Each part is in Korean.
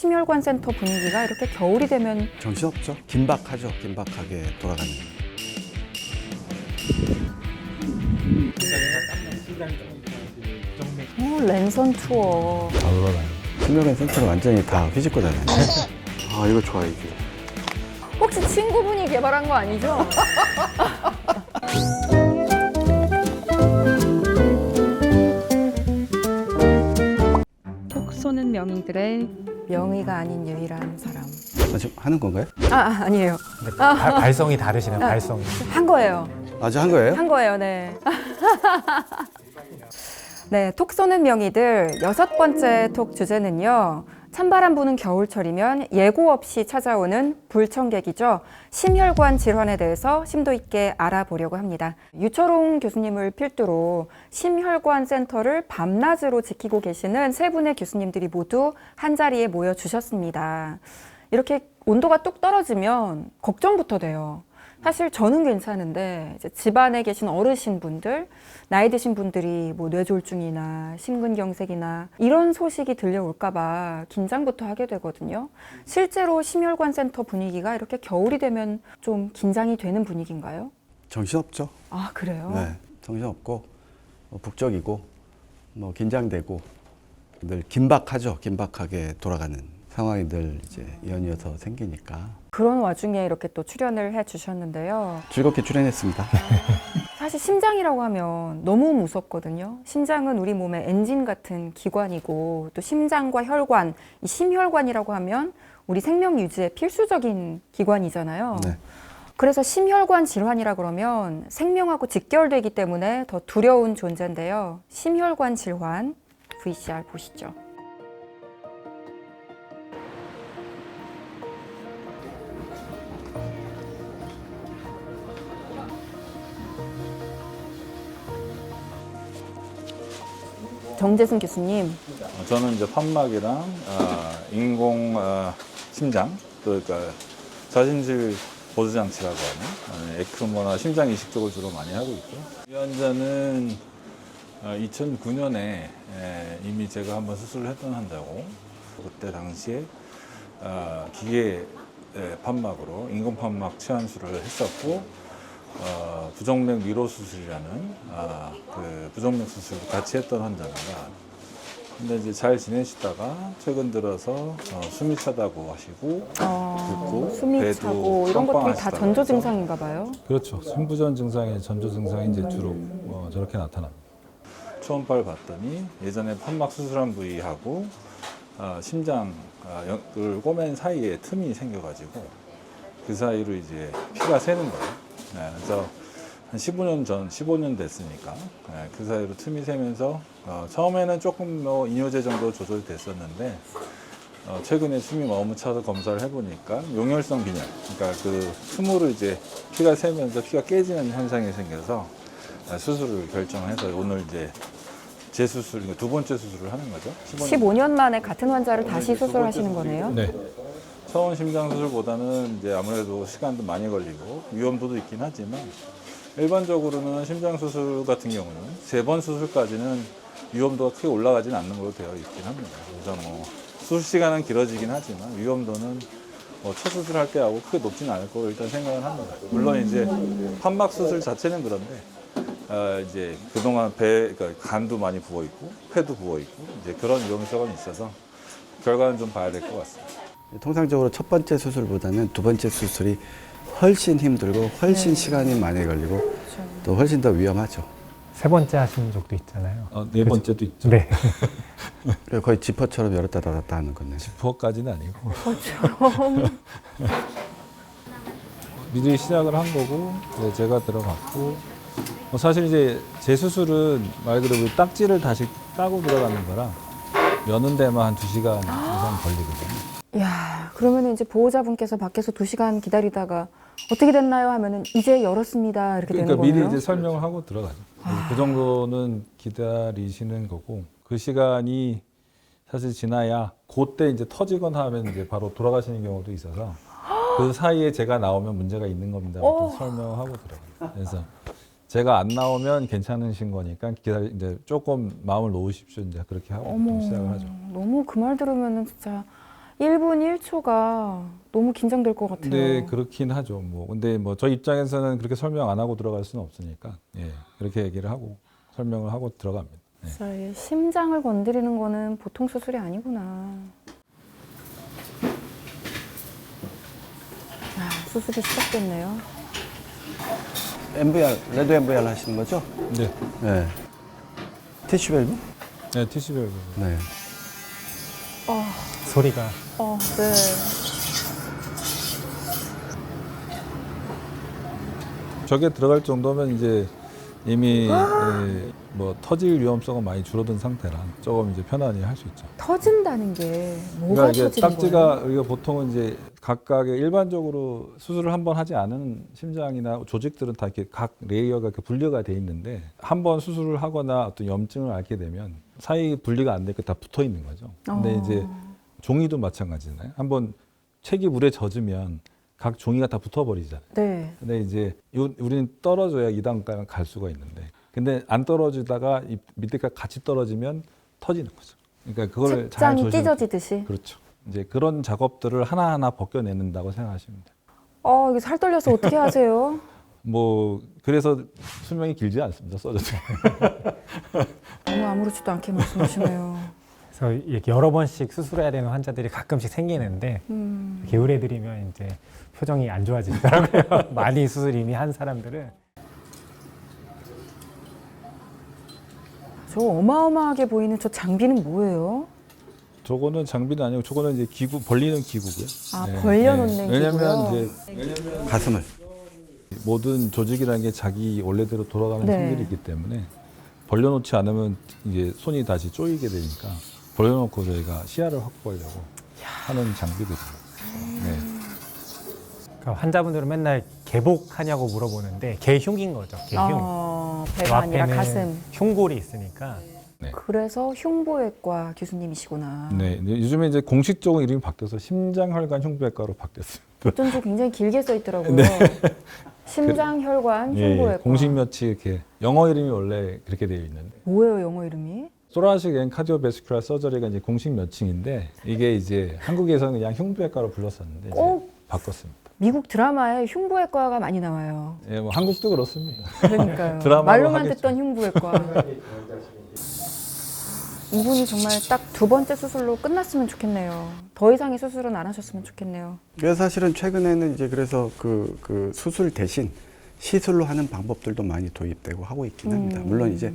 심혈관 센터 분위기가 이렇게 겨울이 되면 정신없죠. 긴박하죠. 긴박하게 돌아가는. 어, 랜선 투어 다 돌아다니. 신경관 센터를 완전히 다 휘짓고 다녀요. 아 이거 좋아 이게. 혹시 친구분이 개발한 거 아니죠? 톡 쏘는 명의들의 명의가 아닌 유일한 사람. 아, 지금 하는 건가요? 아, 아 아니에요. 발- 발성이 다르시네요. 아. 발성이. 한 거예요. 아직 한 거예요? 한 거예요, 네. 네, 톡 쏘는 명의들 여섯 번째 톡 주제는요. 찬바람 부는 겨울철이면 예고 없이 찾아오는 불청객이죠. 심혈관 질환에 대해서 심도 있게 알아보려고 합니다. 유철홍 교수님을 필두로 심혈관 센터를 밤낮으로 지키고 계시는 세 분의 교수님들이 모두 한 자리에 모여 주셨습니다. 이렇게 온도가 뚝 떨어지면 걱정부터 돼요. 사실 저는 괜찮은데 이제 집안에 계신 어르신 분들, 나이 드신 분들이 뭐 뇌졸중이나 심근경색이나 이런 소식이 들려올까봐 긴장부터 하게 되거든요. 실제로 심혈관 센터 분위기가 이렇게 겨울이 되면 좀 긴장이 되는 분위기인가요? 정신없죠. 아 그래요? 네, 정신없고 뭐 북적이고 뭐 긴장되고 늘 긴박하죠. 긴박하게 돌아가는 상황이 늘 이제 연이어서 생기니까 그런 와중에 이렇게 또 출연을 해 주셨는데요. 즐겁게 출연했습니다. 사실 심장이라고 하면 너무 무섭거든요. 심장은 우리 몸의 엔진 같은 기관이고 또 심장과 혈관, 이 심혈관이라고 하면 우리 생명 유지에 필수적인 기관이잖아요. 네. 그래서 심혈관 질환이라 그러면 생명하고 직결되기 때문에 더 두려운 존재인데요. 심혈관 질환 VCR 보시죠. 정재승 교수님, 어, 저는 이제 판막이랑 어, 인공 어, 심장 또 그러니까 저진실 보조 장치라고 하는 어, 에크모나 심장 이식 쪽을 주로 많이 하고 있고요. 이 환자는 2009년에 이미 제가 한번 수술을 했던 환자고 그때 당시에 어, 기계 에, 판막으로 인공 판막 치환술을 했었고 어, 부정맥 미로 수술이라는 아, 그 부정맥 수술도 같이 했던 환자입니다. 근데 이제 잘 지내시다가 최근 들어서 어, 숨이 차다고 하시고 어, 붓고 숨이 배도 차고 이런 것들이 다 빵빵하시다고 전조 해서 증상인가 봐요. 그렇죠. 승부전 증상의 전조 증상이 이제 주로 어, 저렇게 나타납니다. 초음파를 봤더니 예전에 판막 수술한 부위하고 아, 심장을 꼬맨 사이에 틈이 생겨가지고 그 사이로 이제 피가 새는 거예요. 네, 그래서 한 15년 전, 15년 됐으니까 네, 그 사이로 틈이 새면서 어, 처음에는 조금 뭐 이뇨제 정도 조절됐었는데 어, 최근에 숨이 너무 차서 검사를 해보니까 용혈성 빈혈, 그러니까 그 틈으로 이제 피가 새면서 피가 깨지는 현상이 생겨서 아, 수술을 결정해서 오늘 이제 재수술, 그러니까 두 번째 수술을 하는 거죠. 15년 15년 만에 같은 환자를 다시 두 번째 수술하시는 거네요. 네. 처음 심장 수술보다는 이제 아무래도 시간도 많이 걸리고 위험도도 있긴 하지만 일반적으로는 심장 수술 같은 경우는 세 번 수술까지는 위험도가 크게 올라가진 않는 걸로 되어 있긴 합니다. 그래서 뭐 수술 시간은 길어지긴 하지만 위험도는 뭐첫 수술할 때하고 크게 높지는 않을 거로 일단 생각을 합니다. 물론 이제 판막 수술 자체는 그런데 어, 이제 그동안 배, 그러니까 간도 많이 부어 있고 폐도 부어 있고 이제 그런 위험성은 있어서 결과는 좀 봐야 될 것 같습니다. 통상적으로 첫 번째 수술보다는 두 번째 수술이 훨씬 힘들고 훨씬 시간이 많이 걸리고 또 훨씬 더 위험하죠. 세 번째 하신 적도 있잖아요. 어, 네 번째도 있죠. 네. 그래서 거의 지퍼처럼 열었다 닫았다 하는 거네. 부어까지는 아니고. 미리 시작을 한 거고 이제 제가 들어갔고 뭐 사실 이제 재수술은 말 그대로 딱지를 다시 까고 들어가는 거라 여는 데만 한 두 시간 이상 걸리거든요. 이야, 그러면 이제 보호자분께서 밖에서 두 시간 기다리다가 어떻게 됐나요? 하면은 이제 열었습니다. 이렇게 그러니까 되는 미리 거예요. 이제 설명을 하고 들어가죠. 그래서 그 정도는 기다리시는 거고 그 시간이 사실 지나야 그때 이제 터지거나 하면 이제 바로 돌아가시는 경우도 있어서 그 사이에 제가 나오면 문제가 있는 겁니다. 어. 설명하고 들어가요. 그래서 제가 안 나오면 괜찮으신 거니까 기다리 이제 조금 마음을 놓으십시오. 이제 그렇게 하고 좀 어머, 시작을 하죠. 너무 그 말 들으면은 진짜 1분 1초가 너무 긴장될 것 같아요. 근데 그렇긴 하죠. 뭐 근데 뭐 저 입장에서는 그렇게 설명 안 하고 들어갈 수는 없으니까 예, 그렇게 얘기를 하고 설명을 하고 들어갑니다. 예. 진짜 이 심장을 건드리는 거는 보통 수술이 아니구나. 아, 수술이 시작됐네요. MVR, 레드 MVR 하시는 거죠? 네, 네. 티슈 밸브? 네 티슈밸브. 네. 어, 소리가 어, 네. 저게 들어갈 정도면 이제 이미 예, 뭐 터질 위험성은 많이 줄어든 상태라 조금 이제 편안히 할 수 있죠. 터진다는 게 뭐가 그러니까 이게 터지는 딱지가 거예요? 우리가 보통은 이제 각각의 일반적으로 수술을 한 번 하지 않은 심장이나 조직들은 다 이렇게 각 레이어가 이렇게 분리가 돼 있는데 한 번 수술을 하거나 어떤 염증을 앓게 되면 사이 분리가 안 되고 다 붙어 있는 거죠. 근데 어. 이제 종이도 마찬가지잖아요. 한번 책이 물에 젖으면 각 종이가 다 붙어버리잖아요. 네. 근데 이제 요- 우리는 떨어져야 이 단계를 갈 수가 있는데 근데 안 떨어지다가 이 밑에가 같이 떨어지면 터지는 거죠. 그러니까 그걸 잘 책장이 조심. 찢어지듯이. 그렇죠. 이제 그런 작업들을 하나하나 벗겨내는다고 생각하시면 돼요. 어, 이게 살 떨려서 어떻게 하세요? 뭐 그래서 수명이 길지 않습니다. 써져도. 너무 아무렇지도 않게 말씀하시네요. 그래서 이렇게 여러 번씩 수술해야 되는 환자들이 가끔씩 생기는데 음. 이렇게 의뢰드리면 이제 표정이 안 좋아지더라고요. 많이 수술 이미 한 사람들은 저 어마어마하게 보이는 저 장비는 뭐예요? 저거는 장비는 아니고 저거는 이제 기구 벌리는 기구고요. 아, 벌려놓는 왜냐면 기구요? 이제 가슴을. 모든 조직이라는 게 자기 원래대로 돌아가는 네. 성질이 있기 때문에 벌려놓지 않으면 이제 손이 다시 쪼이게 되니까 벌려놓고 저희가 시야를 확보하려고 하는 장비들이에요. 네. 그러니까 환자분들은 맨날 개복하냐고 물어보는데 개흉인 거죠. 개흉. 어, 그 배가 아니라 앞에는 가슴. 흉골이 있으니까 그래서 흉부외과 교수님이시구나. 네. 이제 요즘에 이제 공식적으로 이름이 바뀌어서 심장혈관 흉부외과로 바뀌었습니다. 어쩐지 굉장히 길게 써 있더라고요. 네. 심장혈관 예, 흉부외과. 공식 몇이 이렇게 영어 이름이 원래 그렇게 되어 있는데 뭐예요, 영어 이름이? 소라식 앤 카디오베스큘라 서저리가 이제 공식 몇칭인데 이게 이제 한국에서는 그냥 흉부외과로 불렀었는데 이제 꼭 바꿨습니다. 미국 드라마에 흉부외과가 많이 나와요. 예, 뭐 한국도 그렇습니다. 그러니까요. 드라마로 말로만 하겠죠. 듣던 흉부외과. 이분이 정말 딱 두 번째 수술로 끝났으면 좋겠네요. 더 이상의 수술은 안 하셨으면 좋겠네요. 그래서 사실은 최근에는 이제 그래서 그, 그 수술 대신 시술로 하는 방법들도 많이 도입되고 하고 있긴 합니다. 음. 물론 이제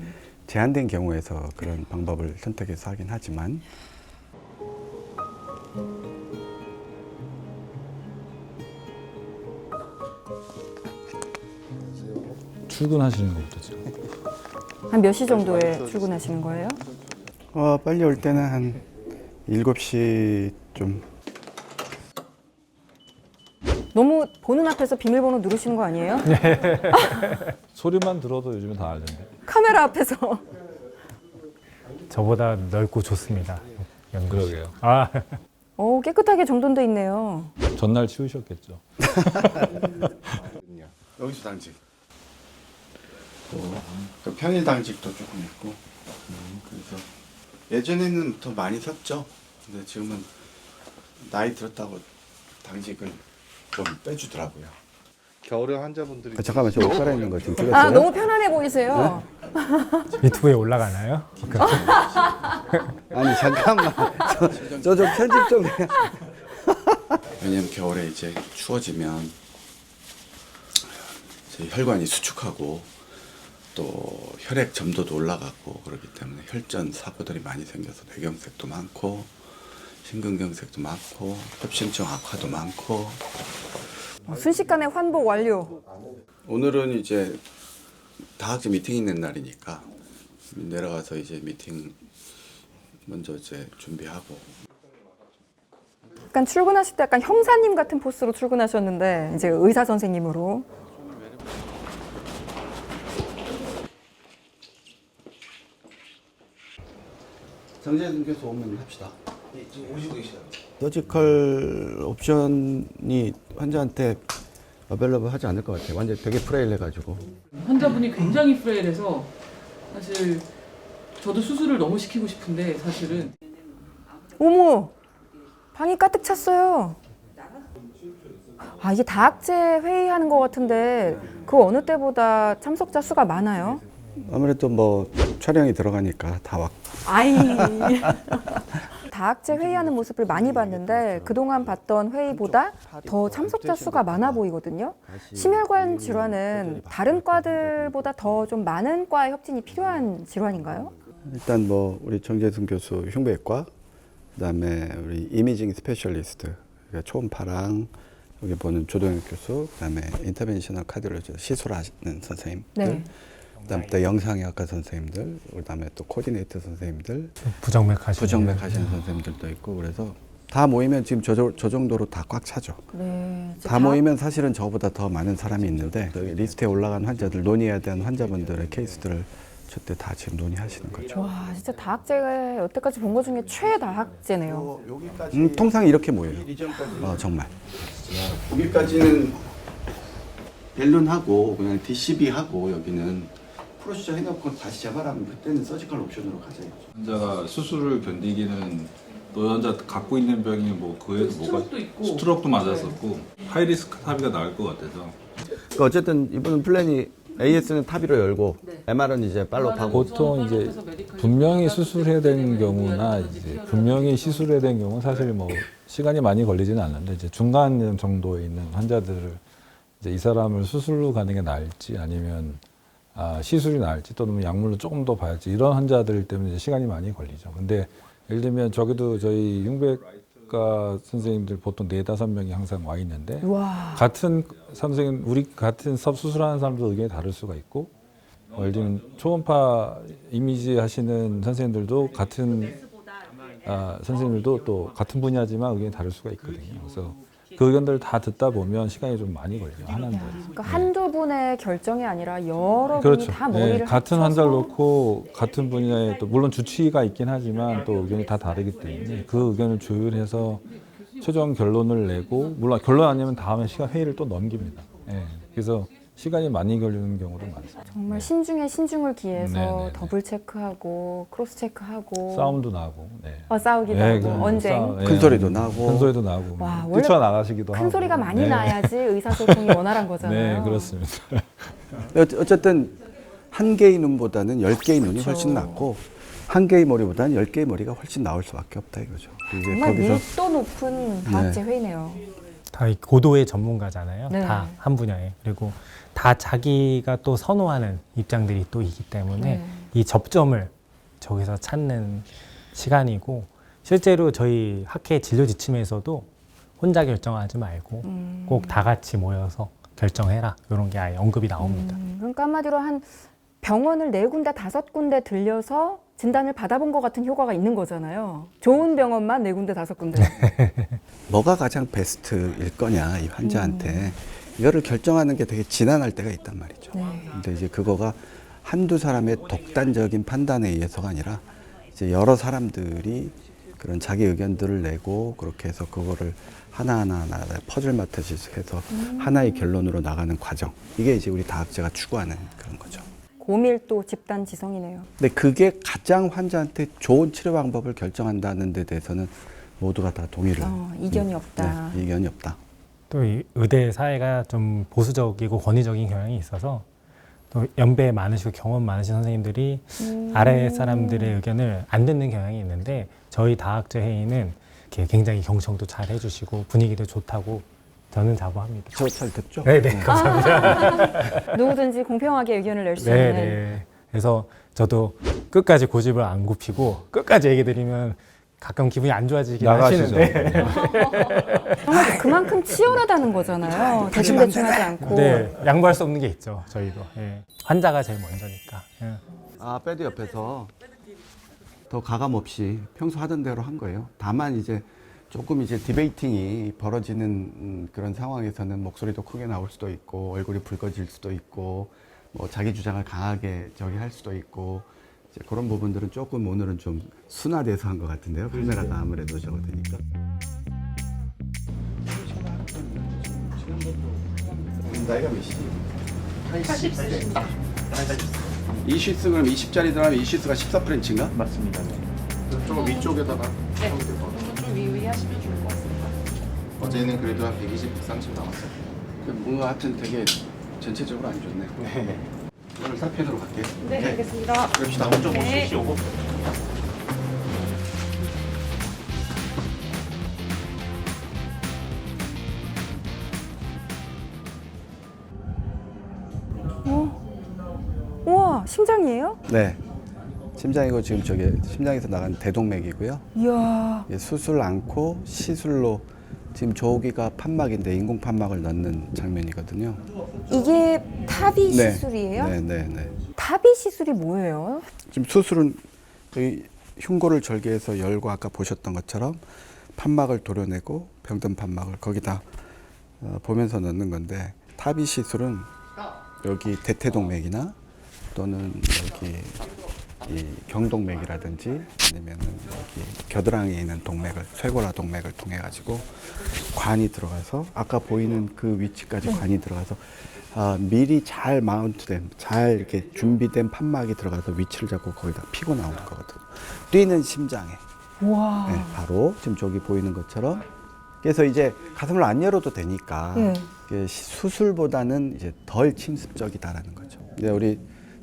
제한된 경우에서 그런 방법을 선택해서 하긴 하지만 출근하시는 것부터 지금. 한몇 시 정도에 출근하시는 거예요? 어, 빨리 올 때는 한 7시 좀 너무 보는 앞에서 비밀번호 누르시는 거 아니에요? 소리만 들어도 요즘은 다 알던데. 카메라 앞에서. 저보다 넓고 좋습니다. 연구실. 그러게요. 아, 오, 깨끗하게 정돈돼 있네요. 전날 치우셨겠죠. 여기서 당직. 또 평일 당직도 조금 있고. 그래서 예전에는 더 많이 섰죠. 근데 지금은 나이 들었다고 당직을 좀 빼주더라고요. 겨울에 환자분들이 아, 잠깐만 저 옷 갈아입는 거 지금 찍었어요? 아, 너무 편안해 보이세요. 유튜브에 올라가나요? 아니 잠깐만 저 좀 편집 좀 해. 왜냐면 겨울에 이제 추워지면 제 혈관이 수축하고 또 혈액 점도도 올라가고 그렇기 때문에 혈전 사고들이 많이 생겨서 뇌경색도 많고 심근경색도 많고 협심증 악화도 많고 어, 순식간에 환복 완료. 오늘은 이제 다학제 미팅 있는 날이니까 내려가서 이제 미팅 먼저 이제 준비하고 약간 출근하실 때 약간 형사님 같은 포스로 출근하셨는데 이제 의사 선생님으로. 정재준 교수 오면 합시다. 서지컬 옵션이 환자한테 어벨러블 하지 않을 것 같아요. 완전 되게 프레일 해가지고. 환자분이 굉장히 프레일해서 사실 저도 수술을 너무 시키고 싶은데 사실은 어머! 방이 가득 찼어요. 아 이게 다학제 회의하는 것 같은데 그 어느 때보다 참석자 수가 많아요. 아무래도 뭐 촬영이 들어가니까 다 왔고 아이. 다학제 회의하는 모습을 많이 봤는데 그동안 봤던 회의보다 더 참석자 수가 많아 보이거든요. 심혈관 질환은 다른 과들보다 더 좀 많은 과의 협진이 필요한 질환인가요? 일단 뭐 우리 정재승 교수 흉부외과 그다음에 우리 이미징 스페셜리스트 그러니까 초음파랑 여기 보는 조동혁 교수 그다음에 인터벤셔널 카디올로지 시술하는 선생님들 네. 그다음에 또 영상의학과 선생님들 그다음에 또 코디네이터 선생님들 부정맥 하시는 부정맥 하시는 선생님들도 있고 그래서 다 모이면 지금 저, 저 정도로 다 꽉 차죠. 네. 다 모이면 사실은 저보다 더 많은 사람이 있는데 여기 리스트에 올라간 환자들 논의해야 되는 환자분들의 케이스들을 저때 다 지금 논의하시는 거죠. 와 진짜 다학제가 여태까지 본 것 중에 최다학제네요. 음, 통상 이렇게 모여요. 어, 정말. 여기까지는 벨룬하고 그냥 DCB 하고 여기는 프로시저 해놓고 다시 재발하면 그때는 서지컬 옵션으로 가자. 환자가 수술을 견디기는 또 환자 갖고 있는 병이 뭐 그에도 뭐가 스트로크도 있고. 스트로크도 맞았었고 하이리스크 탑이가 나을 것 같아서. 그러니까 어쨌든 이분은 플랜이 AS는 타비로 열고 MR은 이제 팔로우하고. 보통 이제 분명히 수술해야 되는 경우나 이제 분명히 시술해야 되는 경우는 사실 뭐 시간이 많이 걸리지는 않는데 이제 중간 정도에 있는 환자들을 이제 이 사람을 수술로 가는 게 나을지 아니면 아, 시술이 나을지 또는 뭐 약물로 조금 더 봐야지 이런 환자들 때문에 시간이 많이 걸리죠. 근데 예를 들면 저기도 저희 흉부외과 선생님들 보통 네 다섯 명이 항상 와 있는데 와 같은 선생님 우리 같은 섭 수술하는 사람도 의견이 다를 수가 있고 어, 예를 들면 초음파 이미지 하시는 선생님들도 같은 아, 선생님들도 또 같은 분야지만 의견이 다를 수가 있거든요. 그래서 그 의견들을 다 듣다 보면 시간이 좀 많이 걸려요. 하나인데. 그러니까 한두 분의 결정이 아니라 여러 분이 그렇죠. 다 머리를 네, 같은 합쳐서 환자를 놓고 같은 분야에 또 물론 주치의가 있긴 하지만 또 의견이 다 다르기 때문에 그 의견을 조율해서 최종 결론을 내고 물론 결론 아니면 다음에 시간 회의를 또 넘깁니다. 예, 그래서 시간이 많이 걸리는 경우도 많습니다. 정말 신중에 신중을 기해서 네, 네, 네. 더블 체크하고 크로스 체크하고 싸움도 나고. 네. 어, 싸우기도 네, 하고 그 언쟁 싸움, 네. 큰 소리도 나고. 큰 소리도 나고. 와, 원래 뛰쳐나가시기도 하고. 큰 소리가 많이 네. 나야지 의사소통이 원활한 거잖아요. 네, 그렇습니다. 어- 어쨌든 한 개의 눈보다는 열 개의 눈이 훨씬 낫고 한 개의 머리보다는 열 개의 머리가 훨씬 나을 수밖에 없다 이거죠. 정말 거기서 밀도 높은 다학제 회의네요. 다이 고도의 전문가잖아요. 네. 다 한 분야에. 그리고 다 자기가 또 선호하는 입장들이 또 있기 때문에 네. 이 접점을 저기서 찾는 시간이고 실제로 저희 학회 진료 지침에서도 혼자 결정하지 말고 음. 꼭 다 같이 모여서 결정해라 이런 게 아예 언급이 나옵니다. 음, 그러니까 한마디로 한 병원을 네 군데 다섯 군데 들려서 진단을 받아본 것 같은 효과가 있는 거잖아요. 좋은 병원만 네 군데 다섯 군데. 뭐가 가장 베스트일 거냐 이 환자한테 이거를 결정하는 게 되게 지난할 때가 있단 말이죠. 네. 근데 이제 그거가 한두 사람의 독단적인 판단에 의해서가 아니라 이제 여러 사람들이 그런 자기 의견들을 내고 그렇게 해서 그거를 하나하나 하나 퍼즐 마트시 해서 하나의 결론으로 나가는 과정 이게 이제 우리 다학제가 추구하는 그런 거죠. 고밀도 집단 지성이네요. 근데 그게 가장 환자한테 좋은 치료 방법을 결정한다는 데 대해서는 모두가 다 동의를 어, 이견이 없다. 네, 이견이 없다. 또 이 의대 사회가 좀 보수적이고 권위적인 경향이 있어서 또 연배 많으시고 경험 많으신 선생님들이 음. 아래 사람들의 의견을 안 듣는 경향이 있는데 저희 다학제 회의는 이렇게 굉장히 경청도 잘 해주시고 분위기도 좋다고 저는 자부합니다. 저 잘 듣죠? 네 네 감사합니다. 누구든지 공평하게 의견을 낼수 있는. 네네. 그래서 저도 끝까지 고집을 안 굽히고 끝까지 얘기 드리면 가끔 기분이 안 좋아지긴 나가시죠. 하시는데 정말 그만큼 치열하다는 거잖아요. 대충대충하지 않고. 네, 양보할 수 없는 게 있죠 저희도 예. 환자가 제일 먼저니까 예. 아, 패드 옆에서 더 가감 없이 평소 하던 대로 한 거예요. 다만 이제 조금 이제 디베이팅이 벌어지는 음, 그런 상황에서는 목소리도 크게 나올 수도 있고 얼굴이 붉어질 수도 있고 뭐 자기 주장을 강하게 저기 할 수도 있고 그런 부분들은 조금 오늘은 좀 순화돼서 한 것 같은데요. 카메라가 아무래도 저거 되니까. 나이가 몇이지? 80세. 이슈스 그럼 20짜리 들어가면 이슈스가 14프렌치인가? 맞습니다. 좀 위쪽에다가 하면 될것 같아요. 좀 위위 하시면 좋을 것 같아요. 어제는 그래도 한 120, 130 나왔어요. 뭔가 하여튼 되게 전체적으로 안 좋네. 네. 오늘 살펴도록 갈게요. 네, 알겠습니다. 그럽시다. 먼저 보시죠. 우와, 심장이에요? 네. 심장이고 지금 저게 심장에서 나간 대동맥이고요. 이야. 예, 수술 않고 시술로 지금 저기가 판막인데 인공 판막을 넣는 장면이거든요. 이게 타비 네. 시술이에요? 네, 네, 네. 타비 시술이 뭐예요? 지금 수술은 이 흉골을 절개해서 열고 아까 보셨던 것처럼 판막을 도려내고 병든 판막을 거기다 어, 보면서 넣는 건데 타비 시술은 여기 대퇴동맥이나 또는 여기 이 경동맥이라든지 아니면은 여기 겨드랑이에 있는 동맥을 쇄골화 동맥을 통해 가지고 관이 들어가서 아까 보이는 그 위치까지 관이 들어가서 아, 미리 잘 마운트된 잘 이렇게 준비된 판막이 들어가서 위치를 잡고 거기다 피고 나오는 거거든요. 뛰는 심장에 와. 네, 바로 지금 저기 보이는 것처럼 그래서 이제 가슴을 안 열어도 되니까 네. 시- 수술보다는 이제 덜 침습적이다라는 거죠. 이제 우리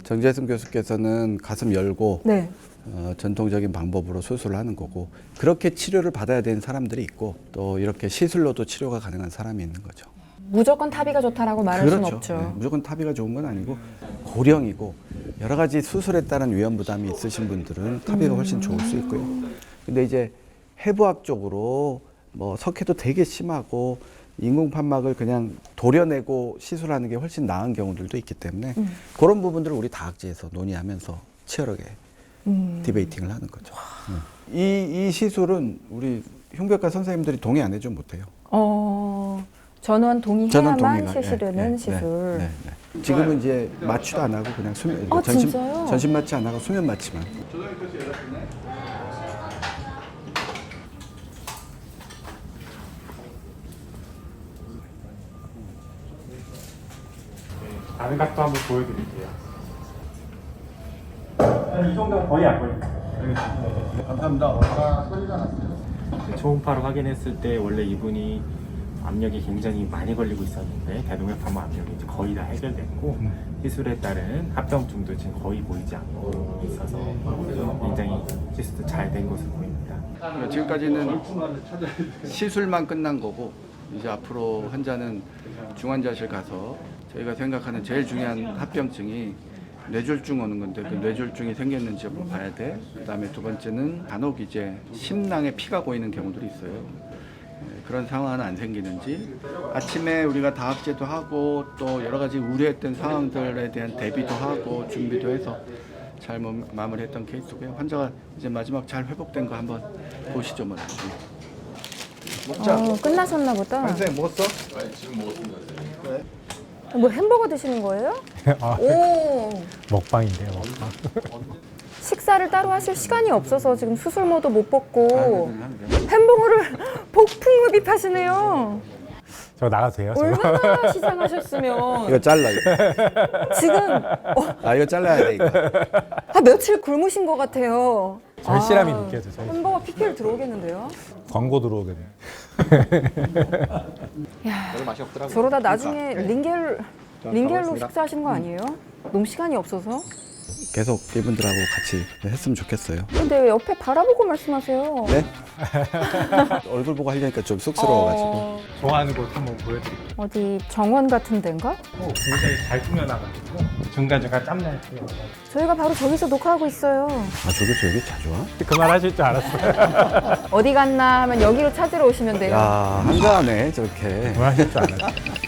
정재승 교수께서는 가슴 열고 네. 어, 전통적인 방법으로 수술을 하는 거고 그렇게 치료를 받아야 되는 사람들이 있고 또 이렇게 시술로도 치료가 가능한 사람이 있는 거죠. 무조건 타비가 좋다라고 말할 수는 없죠. 네, 무조건 타비가 좋은 건 아니고 고령이고 여러 가지 수술에 따른 위험 부담이 있으신 분들은 타비가 훨씬 좋을 수 있고요. 근데 이제 해부학적으로 뭐 석회도 되게 심하고 인공 판막을 그냥 도려내고 시술하는 게 훨씬 나은 경우들도 있기 때문에 그런 부분들을 우리 다학지에서 논의하면서 치열하게 음. 디베이팅을 하는 거죠. 음. 이, 이 시술은 우리 흉부외과 선생님들이 동의 안 해주면 못해요. 어, 전원 동의해야만 동의가 실시되는 예, 예, 시술. 네, 네, 네. 지금은 이제 마취도 안 하고 그냥 수면 아, 전신 진짜요? 전신 마취 안 하고 수면 마취만. 다른 각도 한번 보여드릴게요. 이 정도면 거의 안 보입니다. 초음파로 확인했을 때 원래 이분이 압력이 굉장히 많이 걸리고 있었는데 대동맥 파마 압력이 이제 거의 다 해결됐고 시술에 따른 합병증도 지금 거의 보이지 않고 있어서 굉장히 시술도 잘 된 것으로 보입니다. 그러니까 지금까지는 시술만 끝난 거고 이제 앞으로 환자는 중환자실 가서 저희가 생각하는 제일 중요한 합병증이 뇌졸중 오는 건데 그 뇌졸중이 생겼는지 한번 봐야 돼. 그다음에 두 번째는 간혹 이제 심낭에 피가 고이는 경우들이 있어요. 예, 그런 상황은 안 생기는지 아침에 우리가 다합제도 하고 또 여러 가지 우려했던 상황들에 대한 대비도 하고 준비도 해서 잘 마- 마무리했던 케이스고요. 환자가 이제 마지막 잘 회복된 거 한번 보시죠, 뭐 나중에. 어, 끝나셨나 보다. 선생님 먹었어? 뭐 햄버거 드시는 거예요? 아, 오. 먹방인데요, 먹방. 식사를 따로 하실 시간이 없어서 지금 수술모도 못 벗고 아, 네, 햄버거를 폭풍 흡입하시네요. 저 나가도 돼요? 저? 얼마나 시장하셨으면 이거 잘라 이거. 지금 어, 아 이거 잘라야 돼 이거. 한 며칠 굶으신 것 같아요. 절실함이 아, 느껴져, 절실함. 햄버거 PPL 들어오겠는데요? 광고 들어오겠네. 별 맛이 없더라고요. 저러다 나중에 링겔 링겔로 식사하시는 거 아니에요? 너무 시간이 없어서. 계속 이분들하고 같이 했으면 좋겠어요. 근데 왜 옆에 바라보고 말씀하세요? 네? 얼굴 보고 하려니까 좀 쑥스러워가지고. 어, 좋아하는 곳 한번 보여드릴게요. 어디 정원 같은 데인가? 어, 굉장히 잘 꾸며놔가지고 중간중간 짬날 때 저희가 바로 저기서 녹화하고 있어요. 아 저게 저기 자주 와? 그만하실 줄 알았어요. 어디 갔나 하면 여기로 찾으러 오시면 돼요. 야 한가하네 저렇게. 그만하실 줄 알았어요.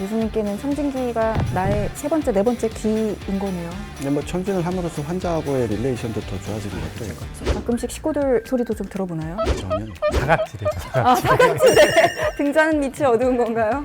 교수님께는 청진기가 나의 세 번째, 네 번째 귀인 거네요. 근데 뭐 청진을 함으로써 환자하고의 릴레이션도 더 좋아지는 것 같아요. 가끔씩 식구들 소리도 좀 들어보나요? 전혀. 사각지대죠. 아, 사각지대 등자는 밑이 어두운 건가요?